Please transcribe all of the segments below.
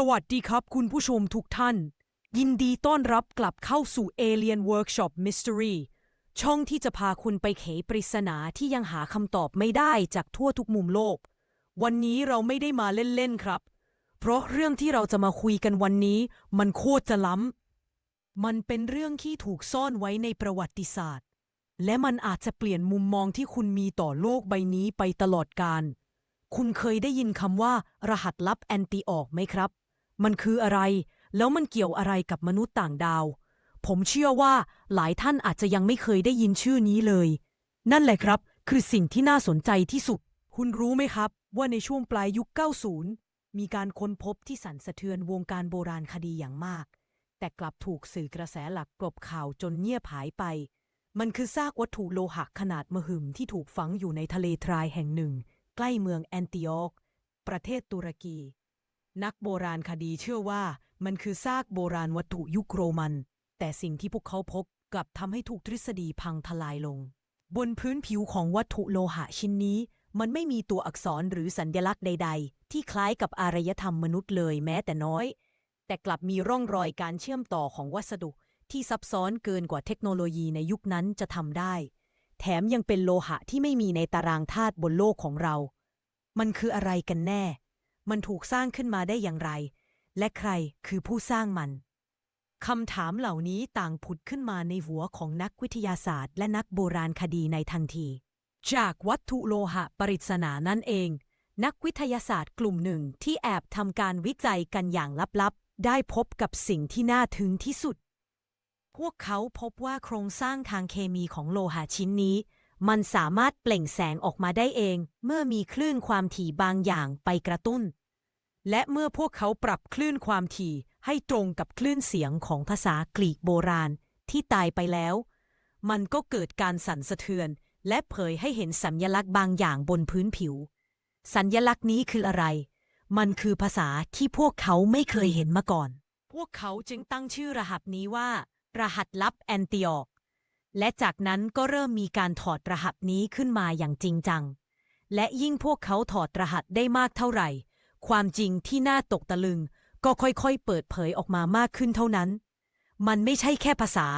สวัสดีครับคุณผู้ชมทุกท่าน ยินดีต้อนรับกลับเข้าสู่ Alien Workshop Mystery ช่องที่จะพาคุณไปเขปริศนาที่ยังหาคำตอบไม่ได้จากทั่วทุกมุมโลก วันนี้เราไม่ได้มาเล่น ๆ ครับ เพราะเรื่องที่เราจะมาคุยกันวันนี้ มันโคตรจะล้ำ มันเป็นเรื่องที่ถูกซ่อนไว้ในประวัติศาสตร์ และมันอาจจะเปลี่ยนมุมมองที่คุณมีต่อโลกใบนี้ไปตลอดกาลคุณเคยได้ยินคำว่า รหัสลับแอนติออกไหมครับ มันคืออะไร แล้วมันเกี่ยวอะไรกับมนุษย์ต่างดาว ผมเชื่อว่าหลายท่านอาจจะยังไม่เคยได้ยินชื่อนี้เลย นั่นแหละครับ คือสิ่งที่น่าสนใจที่สุด คุณรู้ไหมครับ ว่าในช่วงปลายยุค 90 มีการค้นพบที่สั่นสะเทือนวงการโบราณคดีอย่างมาก แต่กลับถูกสื่อกระแสหลักกลบข่าวจนเงียบหายไป มันคือซากวัตถุโลหะขนาดมหึมที่ถูกฝังอยู่ในทะเลทรายแห่งหนึ่ง ใกล้เมืองแอนติโอก ประเทศตุรกี นักโบราณคดีเชื่อว่ามันคือซากโบราณวัตถุยุคโรมัน แต่สิ่งที่พวกเขาพบกลับทำให้ถูกทฤษฎีพังทลายลง บนพื้นผิวของวัตถุโลหะชิ้นนี้ มันไม่มีตัวอักษรหรือสัญญลักษณ์ใด ๆ ที่คล้ายกับอารยธรรมมนุษย์เลยแม้แต่น้อย แต่กลับมีร่องรอยการเชื่อมต่อของวัสดุ ที่ซับซ้อนเกินกว่าเทคโนโลยีในยุคนั้นจะทำได้ แถมยังเป็นโลหะที่ไม่มีในตารางธาตุบนโลกของเรา มันคืออะไรกันแน่ มันถูกสร้างขึ้นมาได้อย่างไร และใครคือผู้สร้างมันคำถามเหล่านี้ต่างผุดขึ้นมาในหัวของนักวิทยาศาสตร์ และนักโบราณคดีในทันที จากวัตถุโลหะปริศนานั่นเอง นักวิทยาศาสตร์กลุ่มหนึ่งที่แอบทำการวิจัยกันอย่างลับๆ ได้พบกับสิ่งที่น่าทึ่งที่สุด พวกเขาพบว่าโครงสร้างทางเคมีของโลหะชิ้นนี้ มันสามารถเปล่งแสงออกมาได้เอง เมื่อมีคลื่นความถี่บางอย่างไปกระตุ้น และเมื่อพวกเขาปรับคลื่นความถี่ให้ตรงกับคลื่นเสียงของภาษากรีกโบราณที่ตายไปแล้ว มันก็เกิดการสั่นสะเทือน และเผยให้เห็นสัญลักษณ์บางอย่างบนพื้นผิว สัญลักษณ์นี้คืออะไร มันคือภาษาที่พวกเขาไม่เคยเห็นมาก่อน พวกเขาจึงตั้งชื่อรหัสนี้ว่า รหัสลับแอนติออก และจากนั้นก็เริ่มมีการถอดรหัสนี้ขึ้นมาอย่างจริงจัง และยิ่งพวกเขาถอดรหัสได้มากเท่าไหร่ ความจริงที่น่าตกตะลึง ก็ค่อยๆ เปิดเผยออกมามากขึ้นเท่านั้น มันไม่ใช่แค่ภาษา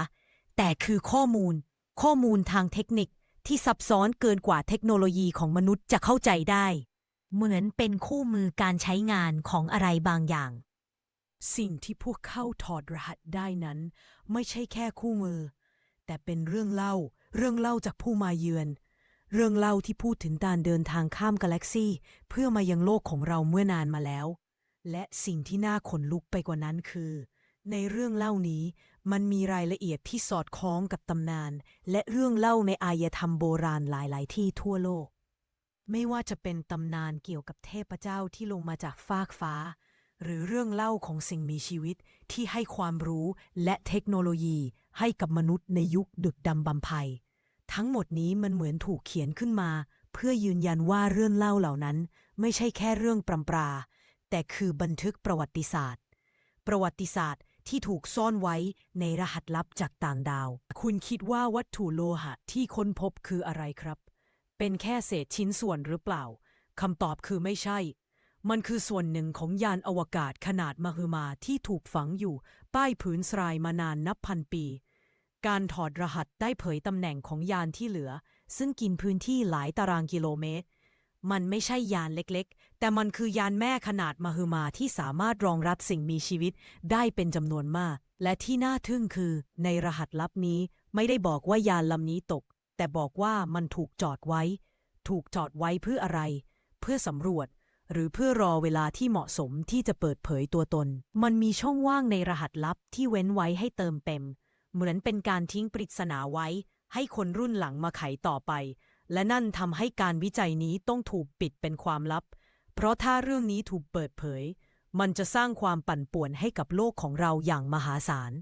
แต่คือข้อมูล ข้อมูลทางเทคนิคที่ซับซ้อนเกินกว่าเทคโนโลยีของมนุษย์จะเข้าใจได้ เหมือนเป็นคู่มือการใช้งานของอะไรบางอย่าง สิ่งที่พวกเขาถอดรหัสได้นั้น ไม่ใช่แค่คู่มือ แต่เป็นเรื่องเล่า เรื่องเล่าจากผู้มาเยือน เรื่องเล่าที่พูดถึงการเดินทางข้ามกาแล็กซีเพื่อมายังโลกของเราเมื่อนานมาแล้ว และสิ่งที่น่าขนลุกไปกว่านั้นคือ ในเรื่องเล่านี้มันมีรายละเอียดที่สอดคล้องกับตำนาน และเรื่องเล่าในอารยธรรมโบราณหลาย ๆ ที่ทั่วโลก ไม่ว่าจะเป็นตำนานเกี่ยวกับเทพเจ้าที่ลงมาจากฟากฟ้า หรือเรื่องเล่าของสิ่งมีชีวิตที่ให้ความรู้และเทคโนโลยี ให้กับมนุษย์ในยุคดึกดำบำไพทั้งหมดนี้มันเหมือนถูกเขียนขึ้นมา เพื่อยืนยันว่าเรื่องเล่าเหล่านั้น ไม่ใช่แค่เรื่องปรำปรา แต่คือบันทึกประวัติศาสตร์ ประวัติศาสตร์ที่ถูกซ่อนไว้ในรหัสลับจากต่างดาว คุณคิดว่าวัตถุโลหะที่ค้นพบคืออะไรครับ เป็นแค่เศษชิ้นส่วนหรือเปล่าคำตอบคือไม่ใช่ มันคือส่วนหนึ่งของยานอวกาศขนาดมหึมาที่ถูกฝังอยู่ ใต้ผืนทรายมานานนับพันปี การถอดรหัสได้เผยตำแหน่งของยานที่เหลือ ซึ่งกินพื้นที่หลายตารางกิโลเมตร มันไม่ใช่ยานเล็กๆ แต่มันคือยานแม่ขนาดมหึมาที่สามารถรองรับสิ่งมีชีวิตได้เป็นจำนวนมาก และที่น่าทึ่งคือ ในรหัสลับนี้ไม่ได้บอกว่ายานลำนี้ตก แต่บอกว่ามันถูกจอดไว้ ถูกจอดไว้เพื่ออะไร เพื่อสำรวจ หรือเพื่อรอเวลาที่เหมาะสมที่จะเปิดเผยตัวตน มันมีช่องว่างในรหัสลับที่เว้นไว้ให้เติมเต็ม เหมือนเป็นการทิ้งปริศนาไว้ ให้คนรุ่นหลังมาไขต่อไป และนั่นทำให้การวิจัยนี้ต้องถูกปิดเป็นความลับ เพราะถ้าเรื่องนี้ถูกเปิดเผย มันจะสร้างความปั่นป่วนให้กับโลกของเราอย่างมหาศาล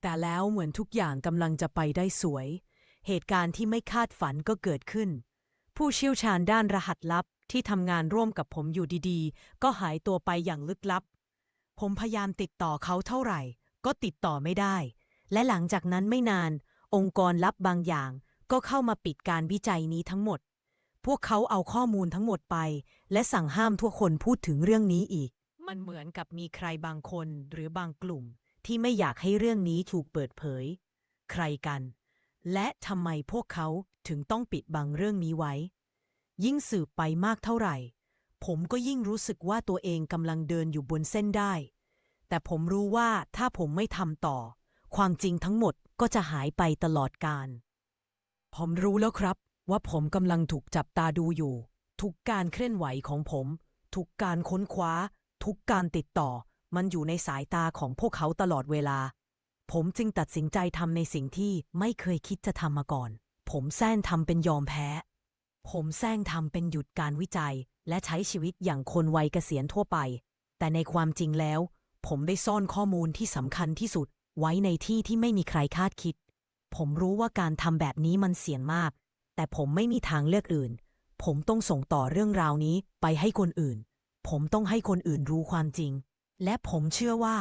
แต่แล้วเหมือนทุกอย่างกำลังจะไปได้สวย เหตุการณ์ที่ไม่คาดฝันก็เกิดขึ้น ผู้เชี่ยวชาญด้านรหัสลับที่ทำงานร่วมกับผมอยู่ดีๆ ก็หายตัวไปอย่างลึกลับ ผมพยายามติดต่อเขาเท่าไหร่ ก็ติดต่อไม่ได้ และหลังจากนั้นไม่นาน องค์กรลับบางอย่าง ก็เข้ามาปิดการวิจัยนี้ทั้งหมด พวกเขาเอาข้อมูลทั้งหมดไป และสั่งห้ามทุกคนพูดถึงเรื่องนี้อีกมมันเหมือนกับมีใครบางคนหรือบางกลุ่ม ที่ไม่อยากให้เรื่องนี้ถูกเปิดเผย ใครกัน และทำไมพวกเขาถึงต้องปิดบังเรื่องนี้ไว้ ยิ่งสืบไปมากเท่าไหร่ ผมก็ยิ่งรู้สึกว่าตัวเองกำลังเดินอยู่บนเส้นได้ แต่ผมรู้ว่าถ้าผมไม่ทำต่อ ความจริงทั้งหมดก็จะหายไปตลอดกาลผมรู้แล้วครับ ว่าผมกำลังถูกจับตาดูอยู่ ทุกการเคลื่อนไหวของผม ทุกการค้นคว้า ทุกการติดต่อ มันอยู่ในสายตาของพวกเขาตลอดเวลา ผมจึงตัดสินใจทำในสิ่งที่ไม่เคยคิดจะทำมาก่อน ผมแซงทำเป็นยอมแพ้ ผมแซงทำเป็นหยุดการวิจัย และใช้ชีวิตอย่างคนวัยเกษียณทั่วไป แต่ในความจริงแล้ว ผมได้ซ่อนข้อมูลที่สำคัญที่สุด ไว้ในที่ที่ไม่มีใครคาดคิด ผมรู้ว่าการทำแบบนี้มันเสี่ยงมาก แต่ผมไม่มีทางเลือกอื่น ผมต้องส่งต่อเรื่องราวนี้ไปให้คนอื่น ผมต้องให้คนอื่นรู้ความจริง และผมเชื่อว่า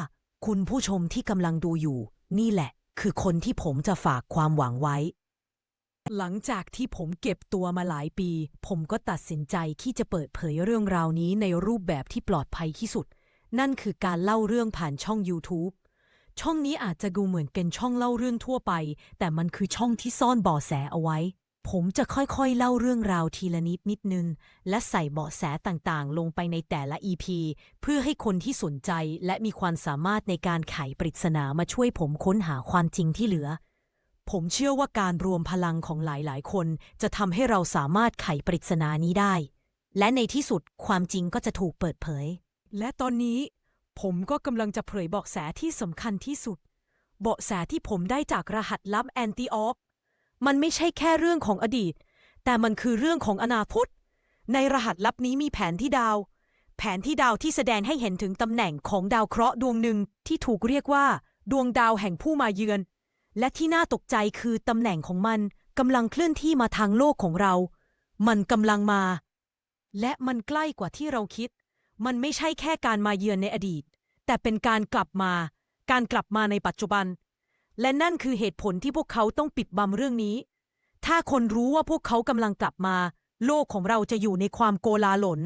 คุณผู้ชมที่กำลังดูอยู่ นี่แหละ คือคนที่ผมจะฝากความหวังไว้ หลังจากที่ผมเก็บตัวมาหลายปี ผมก็ตัดสินใจที่จะเปิดเผยเรื่องราวนี้ในรูปแบบที่ปลอดภัยที่สุด นั่นคือการเล่าเรื่องผ่านช่อง YouTube ช่องนี้อาจจะดูเหมือนเป็นช่องเล่าเรื่องทั่วไป แต่มันคือช่องที่ซ่อนเบาะแสเอาไว้ ผมจะค่อยๆเล่าเรื่องราวทีละนิดนิดนึง และใส่เบาะแสต่างๆ ลงไปในแต่ละ EP เพื่อให้คนที่สนใจและมีความสามารถในการไขปริศนามาช่วยผมค้นหาความจริงที่เหลือ ผมเชื่อว่าการรวมพลังของหลายๆ คน จะทำให้เราสามารถไขปริศนานี้ได้ และในที่สุดความจริงก็จะถูกเปิดเผย และตอนนี้ ผมก็กำลังจะเผยเบาะแสที่สำคัญที่สุด เบาะแสที่ผมได้จากรหัสลับแอนติออกมันไม่ใช่แค่เรื่องของอดีต แต่มันคือเรื่องของอนาคต ในรหัสลับนี้มีแผนที่ดาว แผนที่ดาวที่แสดงให้เห็นถึงตำแหน่งของดาวเคราะห์ดวงหนึ่งที่ถูกเรียกว่า ดวงดาวแห่งผู้มาเยือน และที่น่าตกใจคือตำแหน่งของมันกำลังเคลื่อนที่มาทางโลกของเรา มันกำลังมา และมันใกล้กว่าที่เราคิด มันไม่ใช่แค่การมาเยือนในอดีต แต่เป็นการกลับมา การกลับมาในปัจจุบัน และนั่นคือเหตุผลที่พวกเขาต้องปิดบังเรื่องนี้ ถ้าคนรู้ว่าพวกเขากำลังกลับมา โลกของเราจะอยู่ในความโกลาหลน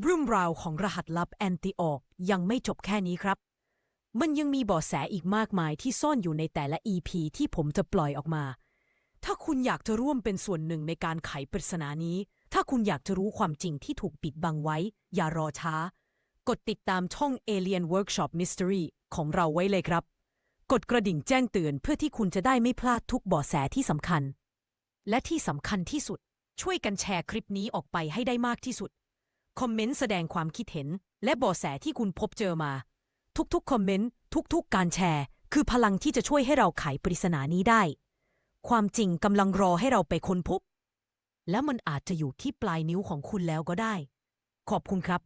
เรื่องราวของรหัสลับแอนติออกยังไม่จบแค่นี้ครับ มันยังมีเบาะแสอีกมากมายที่ซ่อนอยู่ในแต่ละ EP ที่ผมจะปล่อยออกมา ถ้าคุณอยากจะร่วมเป็นส่วนหนึ่งในการไขปริศนานี้ ถ้าคุณอยากจะรู้ความจริงที่ถูกปิดบังไว้ อย่ารอช้า กดติดตามช่อง Alien Workshop Mystery ของเราไว้เลยครับ กดกระดิ่งแจ้งเตือนเพื่อที่คุณจะได้ไม่พลาดทุกเบาะแสที่สำคัญ และที่สำคัญที่สุด ช่วยกันแชร์คลิปนี้ออกไปให้ได้มากที่สุด คอมเมนต์แสดงความคิดเห็น และเบาะแสที่คุณพบเจอมา ทุกๆคอมเมนต์ทุกๆ การแชร์ คือพลังที่จะช่วยให้เราไขปริศนานี้ได้ ความจริงกำลังรอให้เราไปค้นพบ และมันอาจจะอยู่ที่ปลายนิ้วของคุณแล้วก็ได้ ขอบคุณครับ